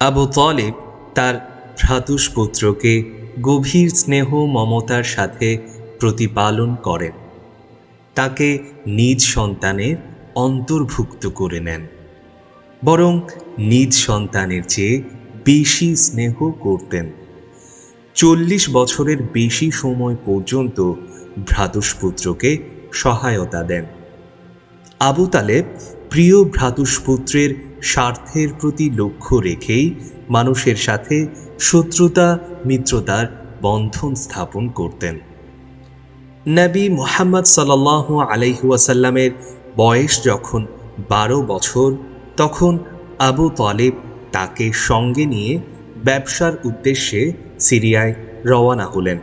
আবু তলেব তার ভ্রাতুষ্পুত্রকে গভীর স্নেহ মমতার সাথে প্রতিপালন করেন। তাকে নিজ সন্তানের অন্তর্ভুক্ত করে নেন। বরং নিজ সন্তানের চেয়ে বেশি স্নেহ করতেন। চল্লিশ বছরের বেশি সময় পর্যন্ত ভ্রাতুষ্পুত্রকে সহায়তা দেন। আবু তালেব প্রিয় ভ্রাতুষ্পুত্রের স্বার্থের প্রতি লক্ষ্য রেখেই মানুষের সাথে শত্রুতা, মিত্রতার বন্ধন স্থাপন করতেন। নবী মোহাম্মদ সাল্লাহ আলাইহুয়াসাল্লামের বয়স যখন বারো বছর, তখন আবু তালেব তাকে সঙ্গে নিয়ে ব্যবসার উদ্দেশ্যে সিরিয়ায় রওয়ানা হলেন।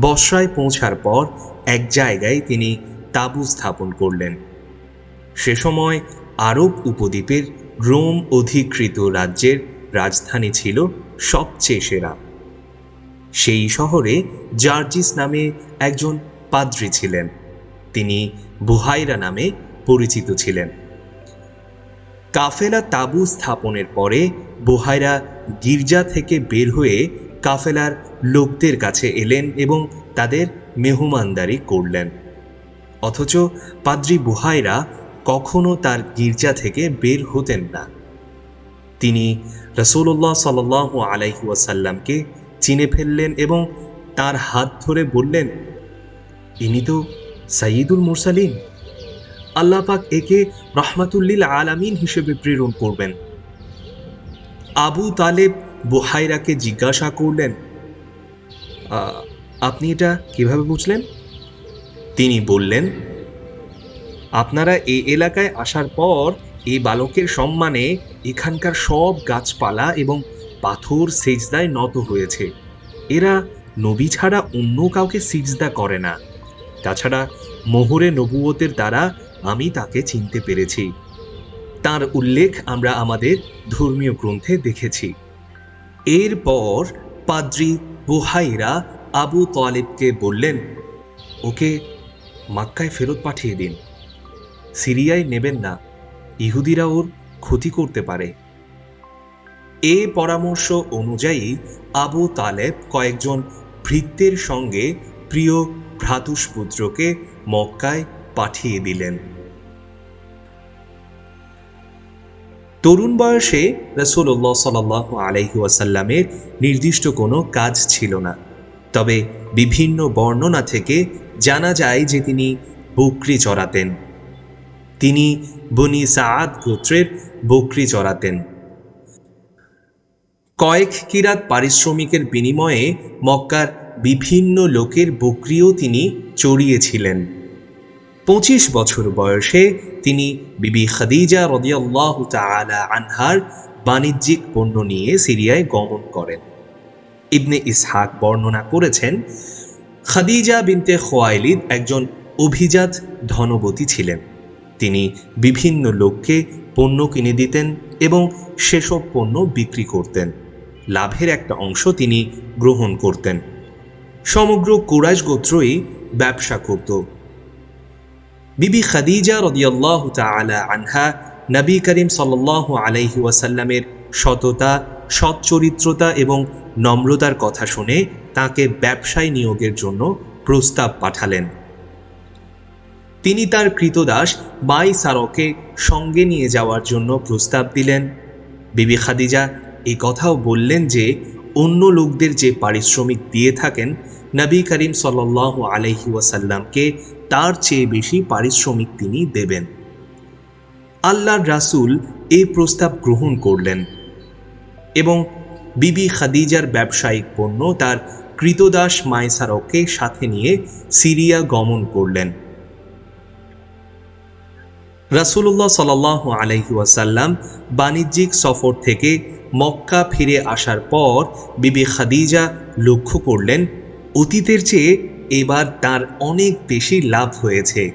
বসরায় পৌঁছার পর এক জায়গায় তিনি তাঁবু স্থাপন করলেন। সে সময় আরব উপদ্বীপের রোম অধিকৃত রাজ্যের রাজধানী ছিল সবচেয়ে সেরা। সেই শহরে জার্জিস নামে একজন পাদ্রী ছিলেন। তিনি বুহাইরা নামে পরিচিত ছিলেন। কাফেলা তাঁবু স্থাপনের পরে বুহাইরা গির্জা থেকে বের হয়ে কাফেলার লোকদের কাছে এলেন এবং তাদের মেহমানদারি করলেন। অথচ পাদ্রী বুহাইরা কখনো তার গির্জা থেকে বের হতেন না। তিনি রসুল্লাহ সাল আলাইহি ওয়াসাল্লামকে চিনে ফেললেন এবং তার হাত ধরে বললেন, ইনি তো সাইয়দুল মুরসালিন। আল্লাহ পাক একে রহমাতুল্লিল আলামিন হিসেবে প্রেরণ করবেন। আবু তালেব বুহাইরাকে জিজ্ঞাসা করলেন আপনি এটা কীভাবে বুঝলেন? তিনি বললেন আপনারা এই এলাকায় আসার পর এই বালকের সম্মানে এখানকার সব গাছপালা এবং পাথর সেজদায় নত হয়েছে। এরা নবী ছাড়া অন্য কাউকে সিজদা করে না। তাছাড়া মোহরে নবুয়তের দ্বারা আমি তাকে চিনতে পেরেছি। তার উল্লেখ আমরা আমাদের ধর্মীয় গ্রন্থে দেখেছি। এরপর পাদ্রি বুহাইরা আবু তালেবকে বললেন, ওকে মাক্কায় ফেরত পাঠিয়ে দিন। সিরিয়ায় নেবেন না, ইহুদিরা ওর ক্ষতি করতে পারে। এ পরামর্শ অনুযায়ী আবু তালেব কয়েকজন ভৃত্যের সঙ্গে প্রিয় ভ্রাতুষ্পুত্রকে মক্কায় পাঠিয়ে দিলেন। তরুণ বয়সে রসুল্লাহ সাল ওয়াসাল্লামের নির্দিষ্ট কোনো কাজ ছিল না। তবে বিভিন্ন বর্ণনা থেকে জানা যায় যে তিনি বকরি চড়াতেন। তিনি বনি সাদ গোত্রের বকরি চড়াতেন। কয়েক কিরাত পারিশ্রমিকের বিনিময়ে মক্কার বিভিন্ন লোকের বকরিও তিনি চড়িয়েছিলেন। পঁচিশ বছর বয়সে তিনি বিবি খাদিজা রদিয়াল্লাহ তালা আনহার বাণিজ্যিক পণ্য নিয়ে সিরিয়ায় গমন করেন। ইবনে ইসহাক বর্ণনা করেছেন, খাদিজা বিনতে খোয়াইলিদ একজন অভিজাত ধনবতী ছিলেন। তিনি বিভিন্ন লোককে পণ্য কিনে দিতেন এবং সেসব পণ্য বিক্রি করতেন। লাভের একটা অংশ তিনি গ্রহণ করতেন। সমগ্র কুরাইশ গোত্রই ব্যবসা করত। বিবি খাদিজা রদিয়াল্লাহ তালা আনহা নবী করিম সাল্লাহ আলাইহি ওয়াসাল্লামের সততা, সচ্চরিত্রতা এবং নম্রতার কথা শুনে তাকে ব্যবসায় নিয়োগের জন্য প্রস্তাব পাঠালেন। তিনি তার কৃতদাস বাই সারকে সঙ্গে নিয়ে যাওয়ার জন্য প্রস্তাব দিলেন। বিবি খাদিজা এ কথাও বললেন যে, অন্য লোকদের যে পারিশ্রমিক দিয়ে থাকেন, নবী করিম সাল্লাহ আলহি ওয়াসাল্লামকে তার চেয়ে বেশি পারিশ্রমিক তিনি দেবেন। আল্লাহর রাসূল এই প্রস্তাব গ্রহণ করলেন এবং বিবি খাদিজার ব্যবসায়িক পণ্য তার কৃতদাস মাইসারককে সাথে নিয়ে সিরিয়া গমন করলেন। রাসূলুল্লাহ সাল্লাহ ওয়াসাল্লাম বাণিজ্যিক সফর থেকে মক্কা ফিরে আসার পর বিবি খাদিজা লক্ষ্য করলেন, অতীতের চেয়ে এবার তার অনেক বেশি লাভ হয়েছে।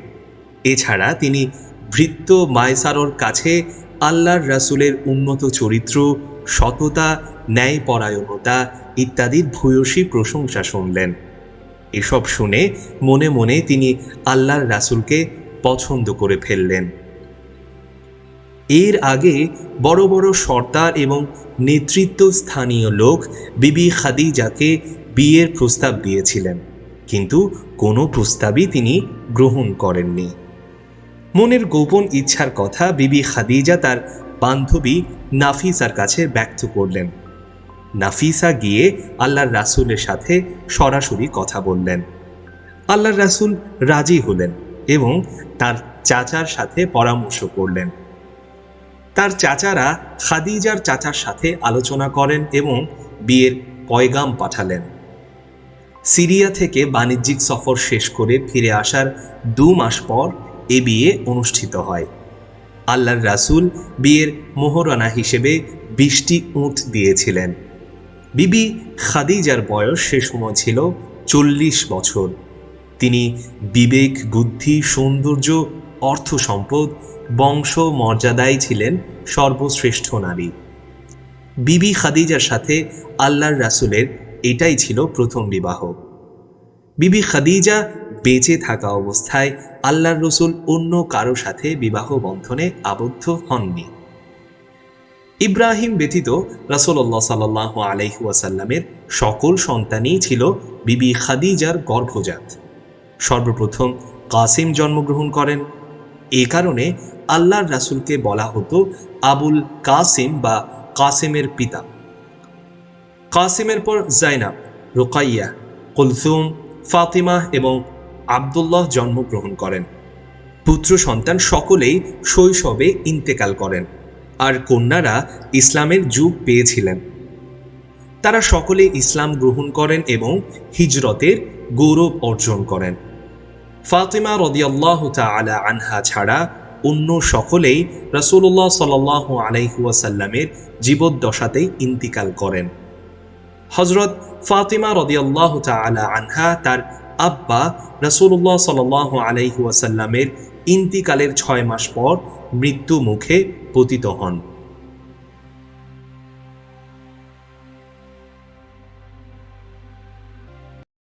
এছাড়া তিনি ভৃত্য মায়সারর কাছে আল্লাহর রাসূলের উন্নত চরিত্র, সততা, ন্যায়পরায়ণতা ইত্যাদির ভূয়সী প্রশংসা শুনলেন। এসব শুনে মনে মনে তিনি আল্লাহর রাসূলকে পছন্দ করে ফেললেন। এর আগে বড় বড় সর্দার এবং নেতৃত্ব স্থানীয় লোক বিবি খাদিজাকে বিয়ের প্রস্তাব দিয়েছিলেন, কিন্তু কোনো প্রস্তাবই তিনি গ্রহণ করেননি। মনের গোপন ইচ্ছার কথা বিবি খাদিজা তার বান্ধবী নাফিসার কাছে ব্যক্ত করলেন। নাফিসা গিয়ে আল্লাহর রাসূলের সাথে সরাসরি কথা বললেন। আল্লাহর রাসূল রাজি হলেন এবং তার চাচার সাথে পরামর্শ করলেন। তার চাচারা খাদিজার চাচার সাথে আলোচনা করেন এবং বিয়ের পয়গাম পাঠালেন। সিরিয়া থেকে বাণিজ্যিক সফর শেষ করে ফিরে আসার দু মাস পর এ বিয়ে অনুষ্ঠিত হয়। আল্লাহর রাসূল বিয়ের মোহরানা হিসেবে বিশটি উঁট দিয়েছিলেন। বিবি খাদিজার বয়স সে সময় ছিল চল্লিশ বছর। তিনি বিবেক, বুদ্ধি, সৌন্দর্য, অর্থ সম্পদ বংশ মর্যাদায় ছিলেন সর্বশ্রেষ্ঠ নারী। বিবি খাদিজার সাথে আল্লাহর রাসূলের এটাই ছিল প্রথম বিবাহ। বিবি খাদিজা বেঁচে থাকা অবস্থায় আল্লাহর রসুল অন্য কারও সাথে বিবাহ বন্ধনে আবদ্ধ হননি। ইব্রাহিম ব্যতীত রাসূলুল্লাহ সাল্লাহ আলাইহুয়াসাল্লামের সকল সন্তানই ছিল বিবি খাদিজার গর্ভজাত। সর্বপ্রথম কাসিম জন্মগ্রহণ করেন। এ কারণে আল্লাহর রাসুলকে বলা হতো আবুল কাসিম বা কাসিমের পিতা। কাসিমের পর জাইনাব, রোকাইয়া, কুলসুম, ফাতিমা এবং আবদুল্লাহ জন্মগ্রহণ করেন। পুত্র সন্তান সকলেই শৈশবে ইন্তেকাল করেন আর কন্যারা ইসলামের যুগ পেয়েছিলেন। তারা সকলে ইসলাম গ্রহণ করেন এবং হিজরতের গৌরব অর্জন করেন। ফাতিমা রদিয়াল্লাহ তালা আনহা ছাড়া অন্য সকলেই রসুল্লাহ সাল আলাইহুয়াসাল্লামের জীবদ্দশাতেই ইন্তিকাল করেন। হজরত ফাতিমা রদিয়াল্লাহ তালা আনহা তার আব্বা রসুল্লাহ সাল আলাইহুয়াসাল্লামের ইন্তিকালের ছয় মাস পর মৃত্যু মুখে পতিত হন।